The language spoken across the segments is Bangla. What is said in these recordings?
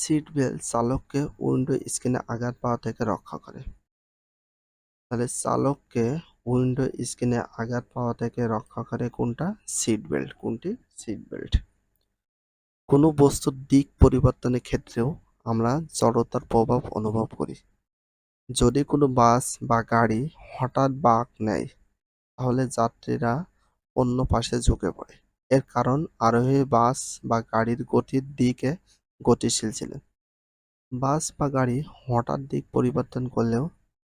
সিট বেল্ট চালককে উইন্ডো স্ক্রিনে আঘাত পাওয়া থেকে রক্ষা করে। তাহলে চালককে উইন্ডো স্ক্রিনে আঘাত পাওয়া থেকে রক্ষা করে কোনটা? Seat belt. কোনটি? Seat belt. কোনো বস্তুর দিক পরিবর্তনের ক্ষেত্রেও আমরা জড়তার প্রভাব অনুভব করি। যদি কোনো বাস বা গাড়ি হঠাৎ বাঁক নেয়, তাহলে যাত্রীরা অন্য পাশে ঝুঁকে পড়ে। এর কারণ আরোহী বাস বা গাড়ির গতির দিকে গতিশীল ছিলেন। বাস বা গাড়ি হঠাৎ দিক পরিবর্তন করলেও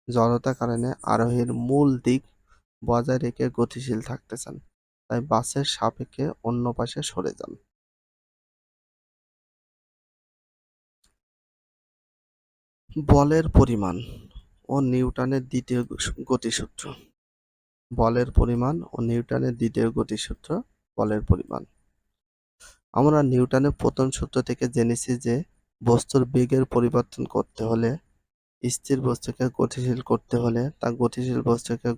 জড়তার কারণে আরোহীর মূল দিক বজায় রেখে গতিশীল থাকতে চান, তাই বাসের সাপেক্ষে অন্য পাশে সরে যান। বলের পরিমাণ ও নিউটনের দ্বিতীয় গতিসূত্র। বলের পরিমাণ ও নিউটনের দ্বিতীয় গতিসূত্র বলের পরিমাণ। আমরা নিউটনের প্রথম সূত্র থেকে জেনেছি যে বস্তুর বেগের পরিবর্তন করতে হলে স্থির বস্তুকে গতিশীল করতে হলে তা গতিশীল বস্তুকে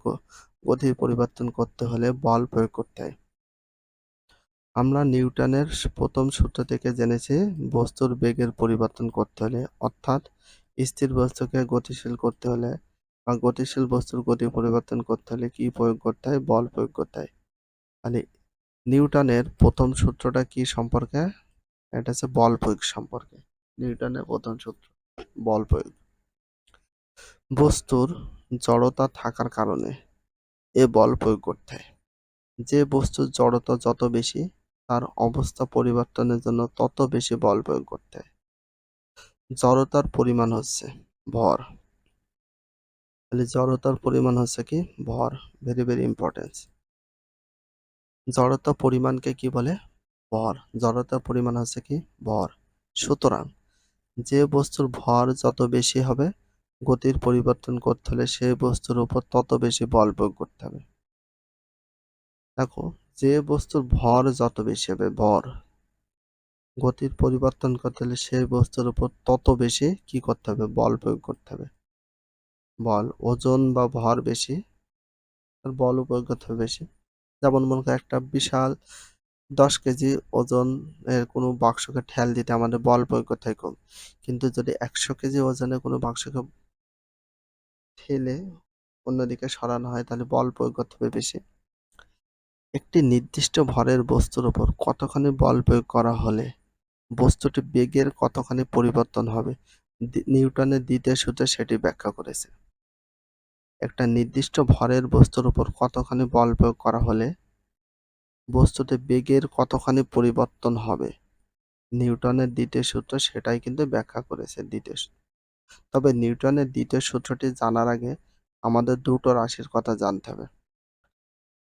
গতির পরিবর্তন করতে হলে বল প্রয়োগ করতে হয়। আমরা নিউটনের প্রথম সূত্র থেকে জেনেছি বস্তুর বেগের পরিবর্তন করতে হলে, অর্থাৎ স্থির বস্তুকে গতিশীল করতে হলে বা গতিশীল বস্তুর গতি পরিবর্তন করতে হলে কি প্রয়োগ করতে হয়? বল প্রয়োগ করতে হয়। তাহলে নিউটনের প্রথম সূত্রটা কি সম্পর্কে? এটা হচ্ছে বল প্রয়োগ সম্পর্কে। নিউটনের প্রথম সূত্র, বল প্রয়োগ। বস্তুর জড়তা থাকার কারণে এ বল প্রয়োগ করতে যে বস্তুর জড়তা যত বেশি, তার অবস্থা পরিবর্তনের জন্য তত বেশি বল প্রয়োগ করতে হয়। জড়তার পরিমাণ হচ্ছে ভর। তাহলে জড়তার পরিমাণ হচ্ছে কি? ভর ভেরি ভেরি ইম্পর্টেন্স জড়তা পরিমাণকে কি বলে? ভর। জড়তার পরিমাণ হচ্ছে কি? ভর। সুতরাং যে বস্তুর ভর যত বেশি হবে, গতির পরিবর্তন করতে হলে সেই বস্তুর উপর তত বেশি বল প্রয়োগ করতে হবে। দেখো, যে বস্তুর ভর যত বেশি হবে, ভর। গতির পরিবর্তন করতে হলে সেই বস্তুর উপর তত বেশি কি করতে হবে? বল প্রয়োগ করতে হবে। বল, ওজন বা ভর বেশি বল প্রয়োগ করতে হবে বেশি। যেমন মনে করো একটা বিশাল দশ কেজি ওজনের কোনো বাক্সকে ঠেল দিতে আমাদের বল প্রয়োগ করতে হয় কম। কিন্তু যদি একশো কেজি ওজনের কোনো বাক্সকে ঠেলে অন্যদিকে সরানো হয়, তাহলে বল প্রয়োগ করতে হবে বেশি। একটি নির্দিষ্ট ভরের বস্তুর উপর কতখানি বল প্রয়োগ করা হলে বস্তুটি বেগের কতখানি পরিবর্তন হবে নিউটনের দ্বিতীয় সূত্রে সেটি ব্যাখ্যা করেছে। একটা নির্দিষ্ট ভরের বস্তুর উপর কতখানি বল প্রয়োগ করা হলে বস্তুতে বেগের কতখানি পরিবর্তন হবে। নিউটনের দ্বিতীয় সূত্র সেটাই কিন্তু ব্যাখ্যা করেছে দ্বিতীয় তবে নিউটনের দ্বিতীয় সূত্রটি জানার আগে আমাদের দুটো রাশির কথা জানতে হবে।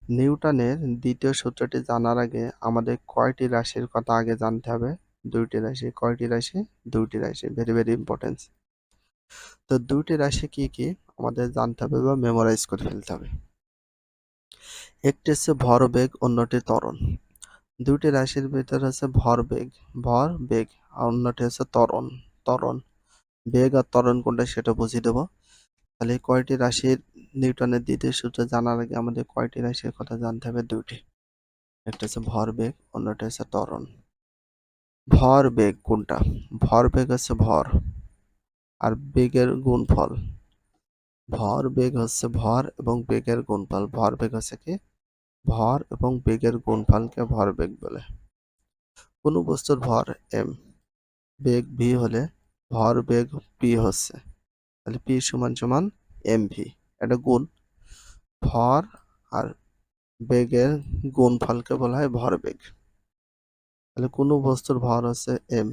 নিউটনের দ্বিতীয় সূত্রটি জানার আগে আমাদের কয়টি রাশির কথা আগে জানতে হবে? দুইটি রাশি, কয়টি রাশি? দুইটি রাশি। ভেরি ভেরি ইম্পর্টেন্স তো দুইটি রাশি কি কি? আমাদের জানতে হবে বা মেমোরাইজ করে ফেলতে হবে। একটি হচ্ছে ভরবেগ অন্যটি ত্বরণ। দুইটি রাশির ভিতরে হচ্ছে ভরবেগ ভর বেগ, আর অন্যটি হচ্ছে ত্বরণ। ত্বরণ, বেগ আর ত্বরণ কোনটা সেটা বুঝিয়ে দেবো। তাহলে কয়টি রাশির নিউটনের দ্বিতীয় সূত্র জানার আগে আমাদের কয়টি রাশির কথা জানতে হবে? দুইটি। একটা হচ্ছে ভরবেগ অন্যটা হচ্ছে ত্বরণ। ভর বেগ কোনটা? ভর বেগ হচ্ছে ভর, আর বেগের গুণফল। ভর বেগ হচ্ছে ভর এবং বেগের গুণফল। ভর বেগ হচ্ছে কি? ভর এবং বেগের গুণফলকে ভর বেগ বলে। কোনো বস্তুর ভর এম বেগ ভি হলে ভর বেগ পি হচ্ছে। তাহলে পি সমান সমান এম ভি এটা গুণ। ভর আর বেগের গুণফলকে বলা হয় ভর বেগ। তাহলে কোনো বস্তুর ভর হচ্ছে এম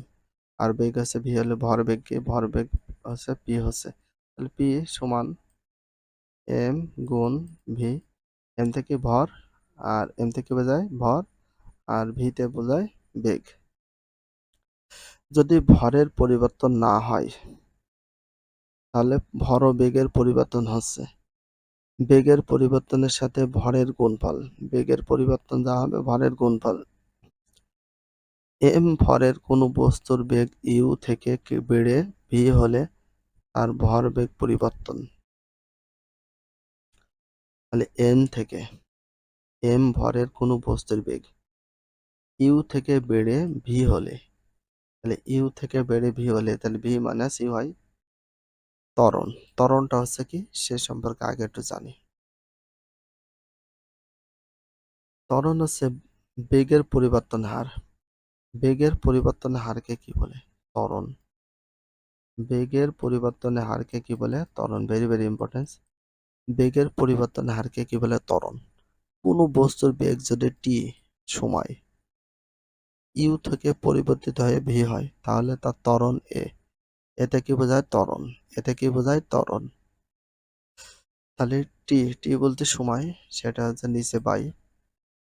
আর বেগ হচ্ছে ভি হলে ভর বেগ কি? ভর বেগ হচ্ছে পি হচ্ছে। তাহলে পি সমান এম গুণ ভি, এম থেকে ভর আর এম থেকে বোঝায় ভর আর ভিতে বোঝায় বেগ। যদি ভরের পরিবর্তন না হয়, তাহলে ভর বেগের পরিবর্তন হচ্ছে। বেগের পরিবর্তনের সাথে ভরের গুণফল, বেগের পরিবর্তন যা হবে ভরের গুণফল। এম ভরের কোনো বস্তুর বেগ ইউ থেকে বেড়ে ভি হলে তার ভর বেগ পরিবর্তন। তাহলে এম থেকে এম ভরের কোনো বস্তুর বেগ ইউ থেকে বেড়ে ভি হলে, তাহলে ইউ থেকে বেড়ে ভি হলে তাহলে ভি মাইনাস ইউ হয় ত্বরণ। ত্বরণটা হচ্ছে কি? সে সম্পর্কে আগে একটু জানি। ত্বরণ হচ্ছে বেগের পরিবর্তন হার। বেগের পরিবর্তন হারকে কি বলে? ত্বরণ। বেগের পরিবর্তনের হারকে কি বলে? ত্বরণ। ভেরি ভেরি ইম্পর্টেন্স বেগের পরিবর্তন হারকে কি বলে ত্বরণ? কোনো বস্তুর বেগ যদি টি সময় ইউ থেকে পরিবর্তিত হয়ে ভি হয়, তাহলে তার ত্বরণ এ। এতে কি বোঝায় ত্বরণ? এতে কি বোঝায় ত্বরণ? তাহলে টি টি বলতে সময়, সেটা হচ্ছে নিচে বাই।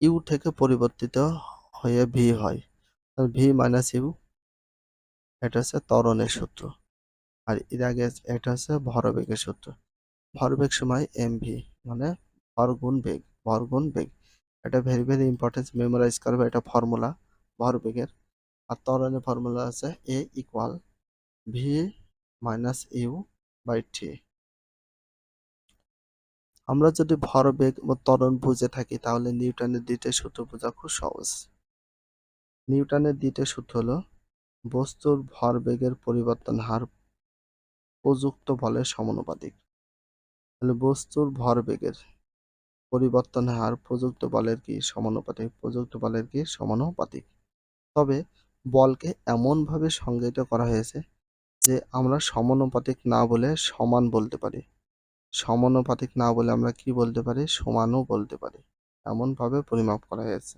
ইউ থেকে পরিবর্তিত হয়ে ভি হয় ভি মাইনাস ইউ। এটা হচ্ছে ত্বরণের সূত্র। আর এর আগে এটা হচ্ছে ভরবেগের সূত্র। ভরবেগ সময় এম ভি মানে ভর গুণ বেগ ভর গুণ বেগ। এটা ভেরি ভেরি ইম্পর্টেন্ট মেমোরাইজ করবে এটা ফর্মুলা ভরবেগের আর ত্বরণের ফর্মুলা আছে A equal V minus U by T আমরা যদি ভরবেগ ও ত্বরণ বুঝে থাকি, তাহলে নিউটনের দ্বিতীয় সূত্র বোঝা খুব সহজ। নিউটনের দ্বিতীয় সূত্র হলো বস্তুর ভরবেগের পরিবর্তন হার প্রযুক্ত বলের সমানুপাতিক। তাহলে বস্তুর ভরবেগের পরিবর্তন হার প্রযুক্ত বলের কি সমানুপাতিক? প্রযুক্ত বলের কি সমানুপাতিক? তবে বলকে এমনভাবে সংজ্ঞায়িত করা হয়েছে যে আমরা সমানুপাতিক না বলে সমান বলতে পারি। সমানুপাতিক না বলে আমরা কি বলতে পারি? সমানও বলতে পারি। এমনভাবে পরিমাপ করা হয়েছে।